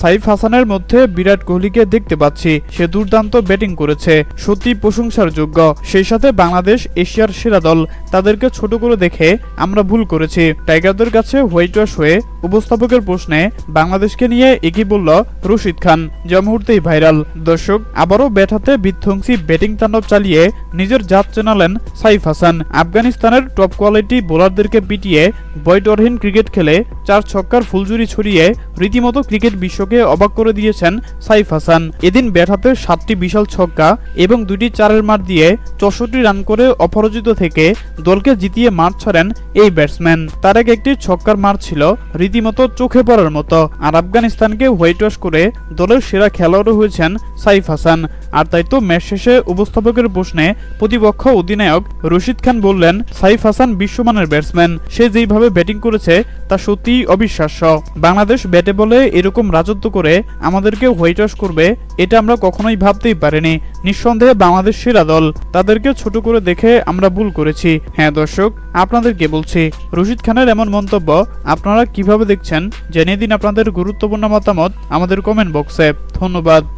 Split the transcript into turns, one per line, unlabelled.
সাইফ হাসানের মধ্যে বিরাট কোহলিকে দেখতে পাচ্ছি। সে দুর্দান্ত ব্যাটিং করেছে। সত্যি প্রশংসার যোগ্য। সেই সাথে বাংলাদেশ এশিয়ার সেরা দল। তাদেরকে ছোট করে দেখে আমরা ভুল করেছি। টাইগারদের কাছে হোয়াইট ওয়াশ হয়ে উপস্থাপকের প্রশ্নে বাংলাদেশকে নিয়ে একই বলল রশিদ খান। যা মুহূর্তেই ভাইরাল। দর্শক, আবারও ব্যাট হাতে বিধ্বংসী ব্যাটিং তাণ্ডব চালিয়ে নিজের জাত চেনালেন সাইফ হাসান। আফগানিস্তানের টপ কোয়ালিটি বোলারদেরকে পিটিয়ে বয়টরহীন ক্রিকেট খেলে চার ছক্কার ফুলজুরি ছড়িয়ে রীতিমতো ক্রিকেট বিশ্বকে অবাক করে দিয়েছেন সাইফ হাসান। এদিন ব্যাট হাতে সাতটি বিশাল ছক্কা এবং দুটি চারের মার দিয়ে চৌষট্টি রান করে অপরাজিত থেকে দলকে জিতিয়ে মাঠ ছাড়েন এই ব্যাটসম্যান। তার আগে একটি ছক্কার মার ছিল রীতিমতো চোখে পড়ার মতো। আর আফগানিস্তানকে হোয়াইট ওয়াশ করে দলের সেরা খেলোয়াড়ও হয়েছেন সাইফ হাসান। আর তাই তো ম্যাচ শেষে উপস্থাপকের প্রশ্নে প্রতিপক্ষ অধিনায়ক রশিদ খান বললেন, সাইফ হাসান বিশ্বমানের ব্যাটসম্যান সে যেইভাবে ব্যাটিং করেছে, তা সত্যিই অবিশ্বাস্য। বাংলাদেশ ব্যাটে বলে এরকম রাজত্ব করে আমাদেরকে হোয়াইট ওয়াশ করবে, এটা আমরা কখনোই ভাবতেই পারিনি। নিঃসন্দেহে বাংলাদেশ সেরা দল। তাদেরকে ছোট করে দেখে আমরা ভুল করেছি। হ্যাঁ দর্শক, আপনাদেরকে বলছি, রশিদ খানের এমন মন্তব্য আপনারা কীভাবে দেখছেন? জানিয়ে দিন আপনাদের গুরুত্বপূর্ণ মতামত আমাদের কমেন্ট বক্সে ধন্যবাদ।